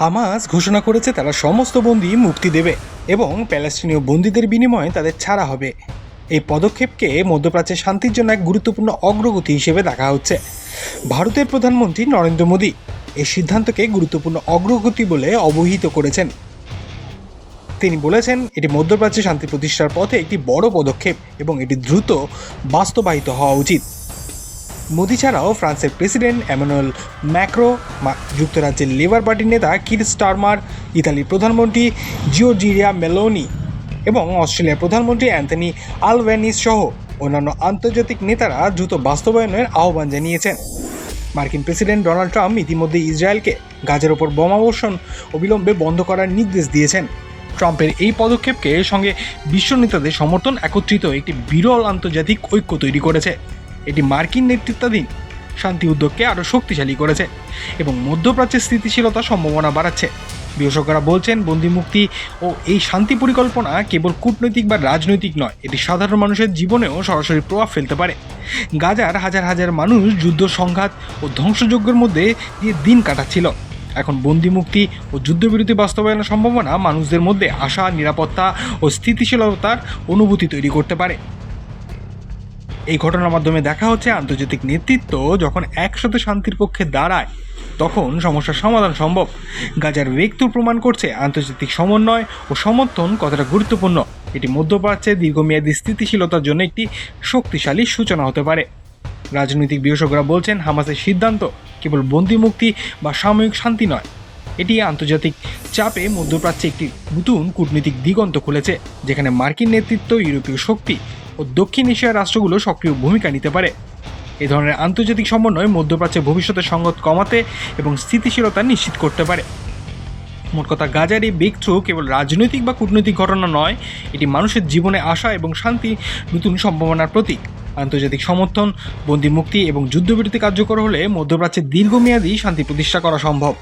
Hamas ঘোষণা করেছে তারা সমস্ত বন্দী মুক্তি দেবে এবং প্যালেস্টিনীয় বন্দীদের বিনিময়ে তাদের ছাড়া হবে। এই পদক্ষেপকে মধ্যপ্রাচ্যে শান্তির জন্য এক গুরুত্বপূর্ণ অগ্রগতি হিসেবে দেখা হচ্ছে। ভারতের প্রধানমন্ত্রী নরেন্দ্র মোদী এই সিদ্ধান্তকে গুরুত্বপূর্ণ অগ্রগতি বলে অবহিত করেছেন। তিনি বলেছেন, এটি মধ্যপ্রাচ্যে শান্তি প্রতিষ্ঠার পথে একটি বড় পদক্ষেপ এবং এটি দ্রুত বাস্তবায়িত হওয়া উচিত। মোদি ছাড়াও ফ্রান্সের প্রেসিডেন্ট এমানুয়েল ম্যাক্রো যুক্তরাজ্যের লেবার পার্টির নেতা কির স্টারমার, ইতালির প্রধানমন্ত্রী জিওর্জিয়া মেলোনি এবং অস্ট্রেলিয়ার প্রধানমন্ত্রী অ্যান্থনি আলভেনিস সহ অন্যান্য আন্তর্জাতিক নেতারা দ্রুত বাস্তবায়নের আহ্বান জানিয়েছেন। মার্কিন প্রেসিডেন্ট ডোনাল্ড ট্রাম্প ইতিমধ্যে ইসরায়েলকে গাজের ওপর বোমাবর্ষণ অবিলম্বে বন্ধ করার নির্দেশ দিয়েছেন। ট্রাম্পের এই পদক্ষেপকে সঙ্গে বিশ্ব নেতাদের সমর্থন একত্রিত একটি বিরল আন্তর্জাতিক ঐক্য তৈরি করেছে। এটি মার্কিন নেতৃত্বাধীন। শান্তি উদ্যোগকে আরও শক্তিশালী করেছে এবং মধ্যপ্রাচ্যের স্থিতিশীলতার সম্ভাবনা বাড়াচ্ছে। বিশেষজ্ঞরা বলছেন বন্দি মুক্তি ও এই শান্তি পরিকল্পনা কেবল কূটনৈতিক বা রাজনৈতিক নয়, এটি সাধারণ মানুষের জীবনেও সরাসরি প্রভাব ফেলতে পারে। গাজার হাজার হাজার মানুষ যুদ্ধ সংঘাত ও ধ্বংসযজ্ঞের মধ্যে দিয়ে দিন কাটাচ্ছিল। এখন বন্দি মুক্তি ও যুদ্ধবিরতি বাস্তবায়নের সম্ভাবনা মানুষদের মধ্যে আশা, নিরাপত্তা ও স্থিতিশীলতার অনুভূতি তৈরি করতে পারে। এই ঘটনার মাধ্যমে দেখা হচ্ছে আন্তর্জাতিক নেতৃত্ব যখন একসাথে শান্তির পক্ষে দাঁড়ায়, তখন সমস্যার সমাধান সম্ভব। গাজার মৃত্যু প্রমাণ করছে আন্তর্জাতিক সমন্বয় ও সমর্থন কতটা গুরুত্বপূর্ণ। এটি মধ্যপ্রাচ্যে দীর্ঘমেয়াদী স্থিতিশীলতার জন্য একটি শক্তিশালী সূচনা হতে পারে। রাজনৈতিক বিশেষজ্ঞরা বলছেন, হামাসের সিদ্ধান্ত কেবল বন্দি মুক্তি বা সাময়িক শান্তি নয়। এটি আন্তর্জাতিক চাপে মধ্যপ্রাচ্যে একটি নতুন কূটনীতিক দিগন্ত খুলেছে, যেখানে মার্কিন নেতৃত্ব ইউরোপীয় শক্তি ও দক্ষিণ এশিয়ার রাষ্ট্রগুলো সক্রিয় ভূমিকা নিতে পারে। এ ধরনের আন্তর্জাতিক সমন্বয় মধ্যপ্রাচ্যে ভবিষ্যতের সংগত কমাতে এবং স্থিতিশীলতা নিশ্চিত করতে পারে। মোট কথা, গাজার এই বেগ থ্রু কেবল রাজনৈতিক বা কূটনৈতিক ঘটনা নয়, এটি মানুষের জীবনে আশা এবং শান্তি নতুন সম্ভাবনার প্রতীক। আন্তর্জাতিক সমর্থন, বন্দি মুক্তি এবং যুদ্ধবিরতি কার্যকর হলে মধ্যপ্রাচ্যে দীর্ঘমেয়াদী শান্তি প্রতিষ্ঠা করা সম্ভব।